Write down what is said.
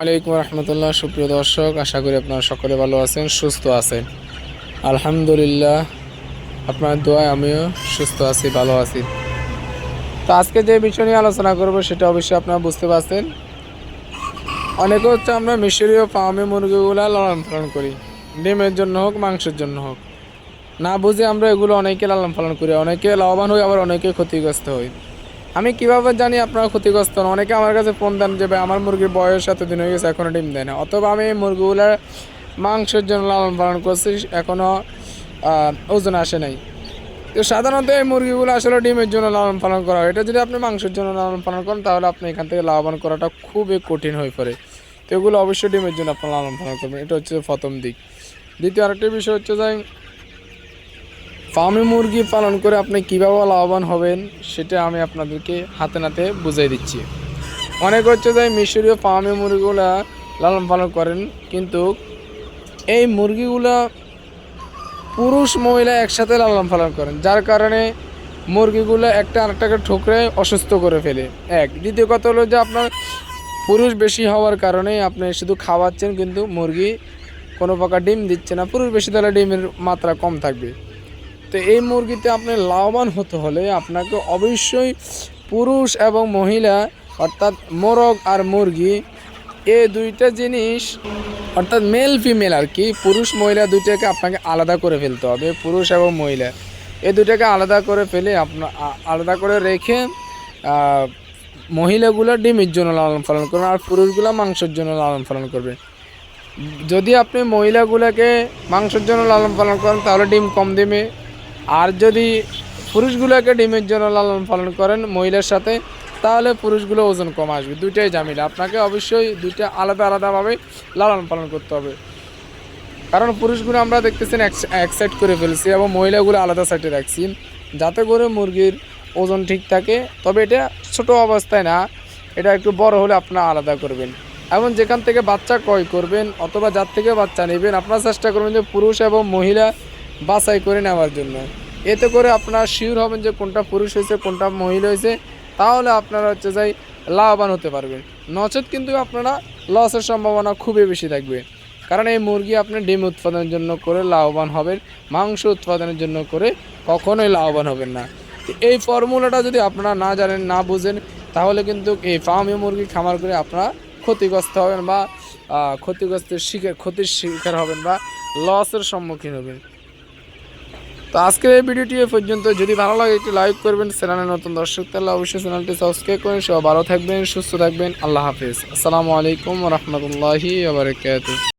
আলাইকুম রহমতুল্লাহ, সুপ্রিয় দর্শক, আশা করি আপনারা সকলে ভালো আছেন, সুস্থ আছেন। আলহামদুলিল্লাহ, আপনার দোয়ায় আমিও সুস্থ আছি, ভালো আছি। তো আজকে যে বিষয় নিয়ে আলোচনা করব, সেটা অবশ্যই আপনারা বুঝতে পারছেন। অনেকে হচ্ছে আমরা মিশরীয় ফার্মে মুরগিগুলা লালন পালন করি। ডিমের জন্য হোক, মাংসের জন্য হোক। না বুঝে আমরা এগুলো অনেকে লালন পালন করি, অনেকে লাভবান হই, আবার অনেকে ক্ষতিগ্রস্ত হই। আমি কীভাবে জানি আপনারা ক্ষতিগ্রস্ত হন? অনেকে আমার কাছে ফোন দেন যে আমার মুরগির বয়স এত দিন হয়ে গেছে এখনও ডিম দেয় না। অথবা আমি মুরগিগুলার মাংসের জন্য লালন পালন করছি এখনও ওজন আসে নাই। তো সাধারণত এই মুরগিগুলো আসলে ডিমের জন্য লালন পালন করা হয়। এটা যদি আপনি মাংসের জন্য লালন পালন করেন, তাহলে আপনি এখান থেকে লাভবান করাটা খুবই কঠিন হয়ে পড়ে। তো এগুলো অবশ্যই ডিমের জন্য আপনার লালন পালন করবেন। এটা হচ্ছে প্রথম দিক। দ্বিতীয় আরেকটি বিষয় হচ্ছে যে ফার্মে মুরগি পালন করে আপনি কীভাবে লাভবান হবেন, সেটা আমি আপনাদেরকে হাতে নাতে বুঝিয়ে দিচ্ছি। অনেক হচ্ছে যে মিশরীয় ফার্মে মুরগিগুলা লালন পালন করেন, কিন্তু এই মুরগিগুলা পুরুষ মহিলা একসাথে লালন পালন করেন, যার কারণে মুরগিগুলো একটা আরেকটাকে ঠুকরে অসুস্থ করে ফেলে। এক। দ্বিতীয় কথা হলো যে আপনার পুরুষ বেশি হওয়ার কারণে আপনি শুধু খাওয়াচ্ছেন, কিন্তু মুরগি কোনো প্রকার ডিম দিচ্ছে না। পুরুষ বেশি তাহলে ডিমের মাত্রা কম থাকবে। তো এই মুরগিতে আপনি লাভবান হতে হলে আপনাকে অবশ্যই পুরুষ এবং মহিলা, অর্থাৎ মোরগ আর মুরগি এই দুইটা জিনিস, অর্থাৎ মেল ফিমেল আর কি, পুরুষ, মহিলা দুইটাকে আপনাকে আলাদা করে ফেলতে হবে, পুরুষ এবং মহিলা। এই দুটাকে আলাদা করে ফেলে আপনার আলাদা করে রেখে মহিলাগুলো ডিমের জন্য লালন পালন করবেন আর পুরুষগুলো মাংসের জন্য লালন পালন করবে যদি আপনি মহিলাগুলোকে মাংসের জন্য লালন পালন করেন, তাহলে ডিম কম দেবে আর যদি পুরুষগুলোকে ডিমের জন্য লালন পালন করেন মহিলার সাথে, তাহলে পুরুষগুলো ওজন কম আসবে। দুইটাই জামিলা আপনাকে অবশ্যই দুইটা আলাদা আলাদাভাবে লালন পালন করতে হবে। কারণ পুরুষগুলো আমরা দেখতেছেন এক- সাইড করে ফেলছি এবং মহিলাগুলো আলাদা সাইডে রাখছি। যাতে করে মুরগির ওজন ঠিক থাকে। তবে এটা ছোট অবস্থায় না। এটা একটু বড় হলে আপনারা আলাদা করবেন। এবং যেখান থেকে বাচ্চা ক্রয় করবেন অথবা যার থেকে বাচ্চা নেবেন, আপনারা চেষ্টা করবেন যে পুরুষ এবং মহিলা বাছাই করে নেওয়ার জন্য। এতে করে আপনারা শিওর হবেন যে কোনটা পুরুষ হয়েছে, কোনটা মহিলা হয়েছে, তাহলে আপনারা হচ্ছে যাই লাভবান হতে পারবেন। নচেত কিন্তু আপনারা লসের সম্ভাবনা খুবই বেশি থাকবে। কারণ এই মুরগি আপনি ডিম উৎপাদনের জন্য করে লাভবান হবেন, মাংস উৎপাদনের জন্য করে কখনোই লাভবান হবেন না। এই ফর্মুলাটা যদি আপনারা না জানেন, না বুঝেন, তাহলে কিন্তু এই ফার্মে মুরগি খামার করে আপনারা ক্ষতিগ্রস্ত হবেন বা ক্ষতিগ্রস্তের শিকার, ক্ষতির শিকার হবেন বা লসের সম্মুখীন হবেন। তো আজকের এই ভিডিওটি এ পর্যন্ত। যদি ভালো লাগে একটি লাইক করবেন, চ্যানেলে নতুন দর্শক তাহলে অবশ্যই চ্যানেলটি সাবস্ক্রাইব করেন সবাই ভালো থাকবেন, সুস্থ থাকবেন। আল্লাহ হাফিজ। আসসালামু আলাইকুম রহমতুল্লাহি